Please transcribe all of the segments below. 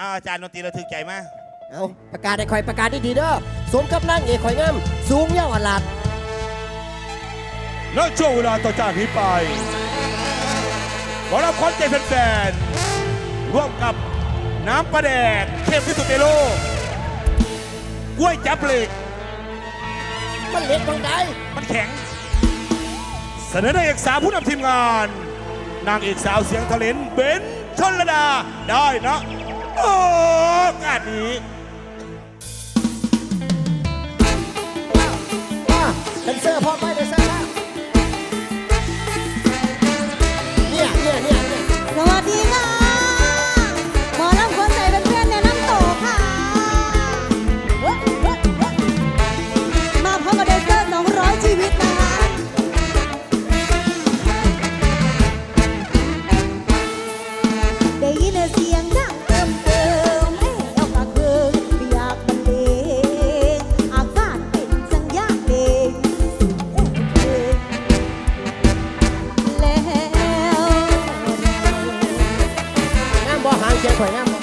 อ้าวอาจารย์ดนตรีเราถึกใจมากเอาประกาศให้ข่อยประกาศดีๆเด้อสมกับนางเอกข่อยงามสูงยาวอลาดและช่วงเวลาต่อจากนี้ไปขอรับคอนเจแฟนๆร่วมกับน้ำประแดดเข้มที่สุดในโลกกล้วยจับเหล็กมันเล็กตรงใดมันแข็ง เสนอนางเอกสาวผู้นำทีมงาน นางเอกสาวเสียงทะเลนเบนชนระดาได้นะ โอกาสนี้อะแดนเซอร์พร้อมไหมแดนเซอร์ Suenamos.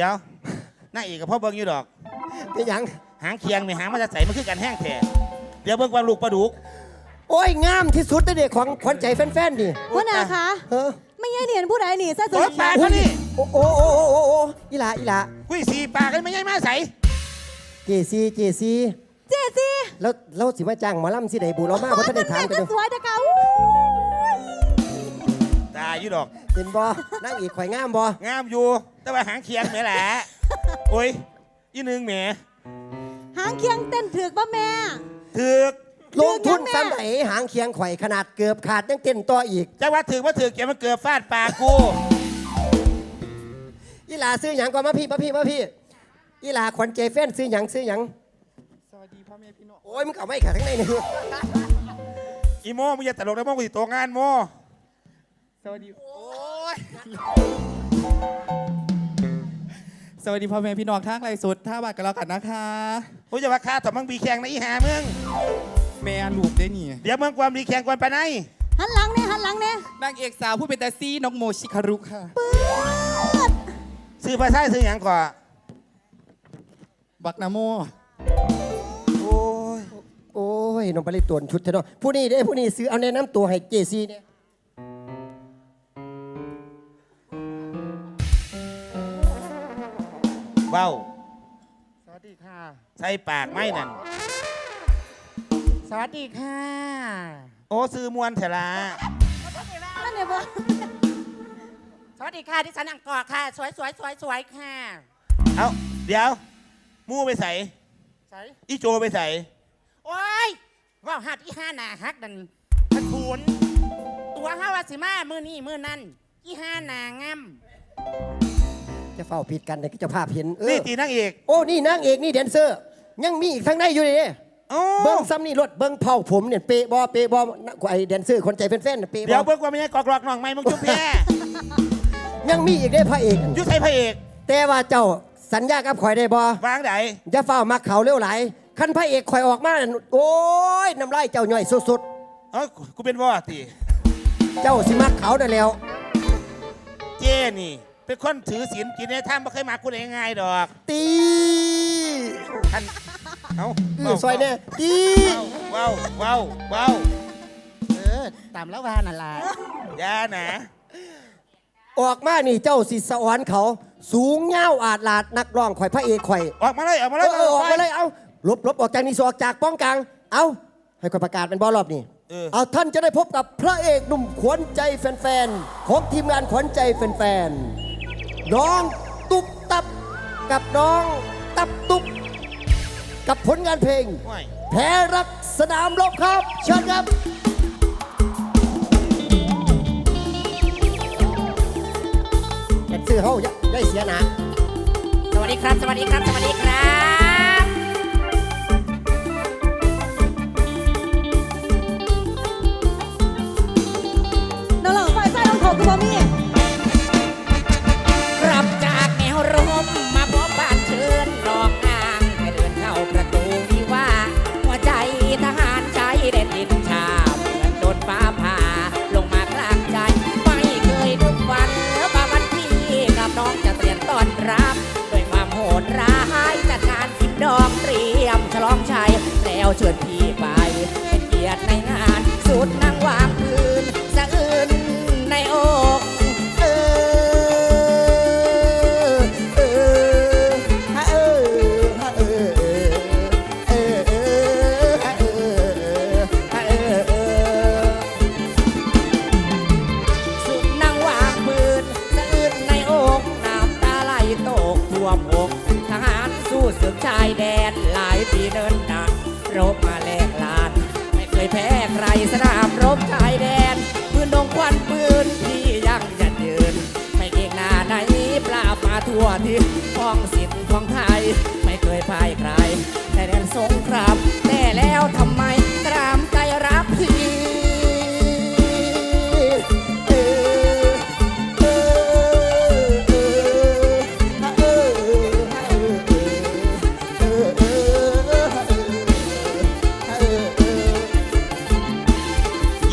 ดี๋ยวหน้าเอกกับพ่อเบิ้งอยู่ดอก เป็นหยัง หางเคียงมีหางมาจะใส่มันคือกันแห้งแท้เดี๋ยวเบิ้งความลูกปลาดุก โอ้ย งามที่สุดในเด็กของขวัญใจแฟนๆนี่หัวหน้าคะเฮ้อไม่ใช่เหรียญผู้ใดหนีซะสุโอ้ดยปากเขานี่โอ้โอ้โอ้โอ้โอ้โอ้อีหลาอีหลากุ้ยสีปากกันไม่ใช่มาใส่เจซีเจซีเจซีแล้วเราสิมาจ้างหมาล่ำสิไหนบุเรามาเพราะท่านได้ถามกันจะอยู่สวยแต่เก่าตายอยู่ดอก เห็นบ่นั่งอีกข่อยงามบ่งามอยู่ แต่ว่าหางเคียงแหม่แหละโอ้ยอีหนึงแหมหางเคียงเต้นถึกป่ะแม่ถึกลงทุนซ้ำไหนหางเคียงไข่ขนาดเกือบขาดยังเต้นต่ออีกจังว่าถือว่าถือเกี่ยวมันเกือบฟาดปากกู อีหลาซื้อหยังก่อนมาพี่มาพี่มาพี่อีหลาขวัญใจแฟนซื้อหยังซื้อหยังสวัสดีพ่อแม่พี่น้องโอ้ยมึงเอาไม่ขาทั้งในนี่อีโมมึงอย่าตลกนะโมกูติดตัวงานโมสวัสดี โอ้ย สวัสดีพ่อแม่พี่น้องทางไรสุดท่าบาทกันแล้วกันนะคะกูจะว่าค่าถอดมึงบีแข่งนะอีหามึง แม่ลูกได้นี่เดี๋ยวมึงความบีแข่งก่อนไปไหนหันหลังเนี่ยหันหลังเนี่ยนางเอกสาวผู้เป็นตาซี่น้องโมชิคารุค่ะซื้อภาษาซื้อหยังก่อนบักนาโมโอ้ย โอ้ยน้องปริตวนชุดเถอะเนาะผู้นี้เด้ผู้นี้ซื้อเอาแนะนำตัวให้เจซีเนี่ย เบ้า สวัสดีค่ะ ใส่ปากไม่นั่น สวัสดีค่ะโอ้ซื้อมวนเถอะละนั่นเนี่ยบ่สวัสดีค่ะที่ฉันอังกอร์ค่ะ สวยสวยสวยสวยค่ะเอาเดี๋ยว มู่ไปใส่ใส่อีโจไปใส่โอ้ยว่าวหัดอีห้าหนาฮักดันพันคูนตัวห้าวาสิมามือนี่มือนั่นอีห้าหนางาม จะเฝ้าผิดกันแต่ก็จะภาพเห็นเอนี่อตีนางเอกโอ้นี่นางเอกนี่แดนเซอร์ ยังมีอีกทั้งในอยู่เลยเด้โอ้เบิ้งซ้ำนี่รถเบิ้งเผาผมเนี่ยเปะบอเปะบอไอแดนเซอร์คนใจแฟนๆน่ะเปะบเดี๋ยวอเบิ่งว่าไม่ใช่กอกหลอกน้องไม่มึงจุ๊บแพ้ยังมีอีกได้พระเอกยุใส่พระเอกแต่ว่าเจ้าสัญญากับข่อยได้บอวางไหนอย่าเฝ้ามักเขาเร็วไหลขั้นพระเอกข่อยออกมานั่นโอ้ยน้ำลายเจ้าย่อยสุดเอ้ยกูเป็นว่าตีๆเจ้าสิมักเขาได้แล้ว เจ้นี่ เป็นคนถือศีลกินในถ้ำไม่เคยมากูได้ง่ายดอกตีท่านเอาเออซอยแน่ตีว้าวว้าวว้าวเออตามแล้วว่านั่นล่ะอยาหนาออกมานี่เจ้าสิสวรรค์เขา สูงเง่าวอาดลาดนักร้องข่อยพระเอกข่อย ออกมาเลยออกมาเอเลยอเออออกมาเลยเอาลบลบออกจากนี่สออกจากป้องกลาง เอาให้ข่อยประกาศเป็นบอลรอบนี่เออเอาท่านจะได้พบกับพระเอกหนุ่มขวัญใจแฟนๆของทีมงานขวัญใจแฟนๆ น้องตุ๊บตับ กับน้องตับตุ๊บกับผลงานเพลงห่วยแพ้รักสนามรบครับ เชิญครับ แต่ซื้อเขาอย่าได้เสียหนาสวัสดีครับ สวัสดีครับ สวัสดีครับ น้องหลังไฟใส่รองเท้าตัวบ่มี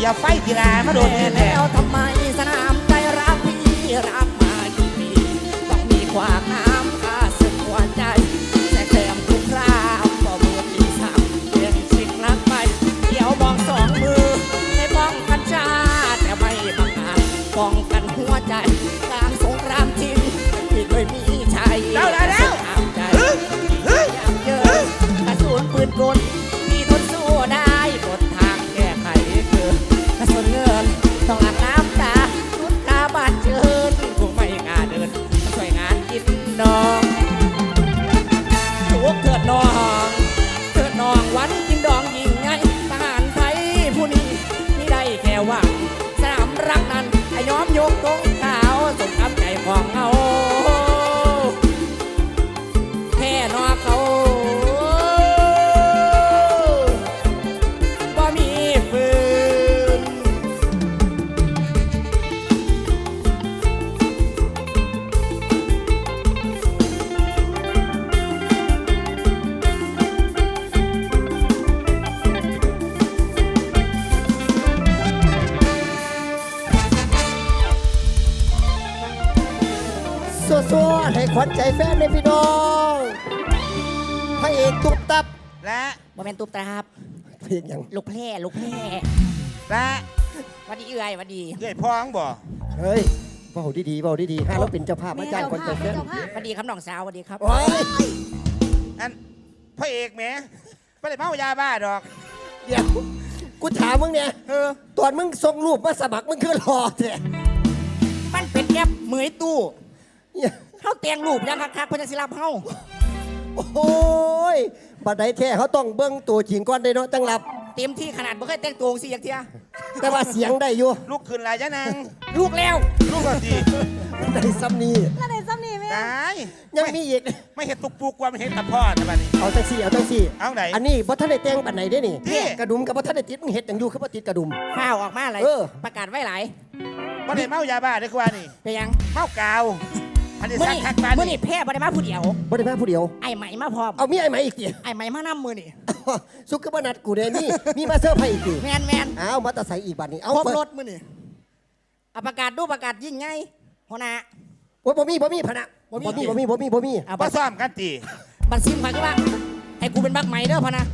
ย่าไฟกีฬามาโดนแต่แน่แล้วทำไมสนามใจรักพี่รักมากี่ปีต้องมีขวากน้ำข้าศึกหัวใจแต่แถมทุกคราวก็มือปีสามเพียงชิงรักไปเดี๋ยวมองสองมือไม่ป้องกันชาติแต่ไม่บังอาจป้องกันหัวใจกลางสงครามจริงที่เคยมีชัยแล้วแล้วแล้วสนามใจยามเยอะกระสุนปืนกล ต้องอาบน้ำตาสุดขาบ้านเชิญคงไม่งานเดินช่วยงานกินดองทุกเถิดน้อง เถิดน้องวัน วๆให้ขวัญใจแฟนเลยพี่น้องพระเอกตุ๊บตับและบ่แม่นตุบตาครับเพลงหยังลูกแพร่ลูกแพร่และหวัดดีเอื่อยหวัดดีเย้ยพ้องบ่เฮ้ยเบาดีๆเบาดีๆห้าเราเป็นเจ้าภาพมาจ้างคนใจแฟนเจ้าภาพหวัดดีครับน้องสาวหวัดดีครับโอ้ย อันพระเอกแหมไม่ได้เมายาบ้าดอก เดี๋ยวกูถามมึงเนี่ยเออ ตอนมึงส่งรูปมาสมัครมึงคือรอแท้มันเป็นแอปเหมยตู้เนี่ย เฮาแต่งรูปยังคักๆเพิ่นจะสิรับเฮาโอ้ยบัดใดแท้เขาต้องเบิ้งตัวจริงก่อนได้เนาะจังหลับ เต็มที่ขนาดบ่เคยแต่งตัวสิอย่างเทียแต่ว่าเสียงได้อยู่ลูกขึ้นหลายยะนางลูกแล้วลูกก็ดีได้ซ้ำนี้แล้วในซ้ำนี่แม่ตายยังมีอีกไม่เห็นตุกปุกว่าไม่เห็นตะพ่อแต่บัดนี้ เอาจังสี่เอาจังสี่เอาไหนอันนี้บ่ทันได้แต่งปันไหนได้นี่นี่ กระดุมกับบ่ทันได้ติดมึงเฮ็ดหยังอยู่คือบ่ติดกระดุม ข้าวออกมาเลยเออ ประกาศไว้หลายไม่ได้เมายาบ้าเด้อคือว่านี่เป็นยัง เมากาว อันนี้มื้อสักนี้คักปานมื้อนี่นี้แพ้บ่ได้มาผู้เดียว บ่ได้มาผู้เดียว ไอ้ใหม่มาพร้อม เอามีไอ้ไหมอีกติไอ้ใหม่มานํมื้อนี้สุกก็บ่นัดกูเด้มีมีมาเซอร์ไพรส์อีกติแม่นแม่นอ้าวมาแตะใส่อีกบัดนี้ เอาครบเปิดรถมื้อนี้เอาประกาศดูประกาศยิ่งไงหัวหน้า โอ้ยบ่มีบ่มีพะนะบ่บ่มีมีบ่มีบ่มีบ่มีเอามาบัตรซ้อมกันตีบัตรซิมข่อยคือว่าให้กูเป็นบักใหม่เด้อพะนะ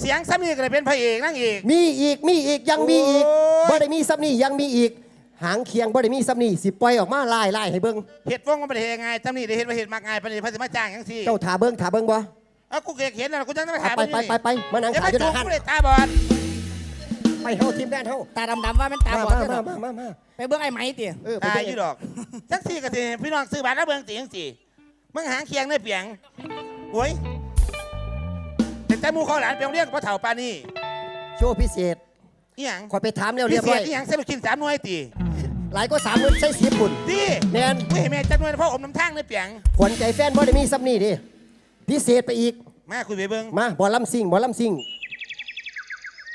เสียงซ้ำนี่ก็เลยเป็นพระเอกนั่งเอก มีอีกมีอีกยังมีอีกโอ้ย บ่ได้มีซ้ำนี่ยังมีอีก หางเคียงบ่ได้มีซ้ำนี่สิปล่อยออกมาลายลายให้เบิ่งเห็ดวงก็ไม่ได้เห็นไงซ้ำนี่ได้เห็นว่าเห็ดมากไงปานนี้พระสิมาจ้างยังสิเจ้าถาเบิ่งถาเบิ่งบ่เอากูเกเห็นแล้วกูยังต้องไปเอาถามไปไปไปไปมานั่งอย่าขามาอยู่หจุน้ากหันกูเลยตาบอดไปเฮาทีมงานเฮาตาดำๆว่ามันตามาบอดมาเด้อมามามาไปเบิ่งไอ้ไหมติ เออไปตายเบิ่งอยู่ดอกจังสี่ก็สิพี่น้องซื้อบัตรแล้วเบิ่งตีจังสี่มึงหางเคียงในเปียงโอ้ยแต่แต่หมูเขาหลานเปียงเรียกพระเถ่าปานนี่โชว์พิเศษ อีหยังขอยไปถามแล้วพิเรียบเศร้อษยอีหยังเส้นลูกชิ้นสามหน่วยตีหลายก็สามมื้อใช้สีปุ่นตีแม่นไม่เห็นแม่จักหน่วยเพราะอมน้ำทางในเปียงขวัญใจแฟนบ่ได้มีซ้ำนี่ดิพิเศษไปอีกมาคุยไปเบิ่งมาบอลลัมซิงบอลลัมซิง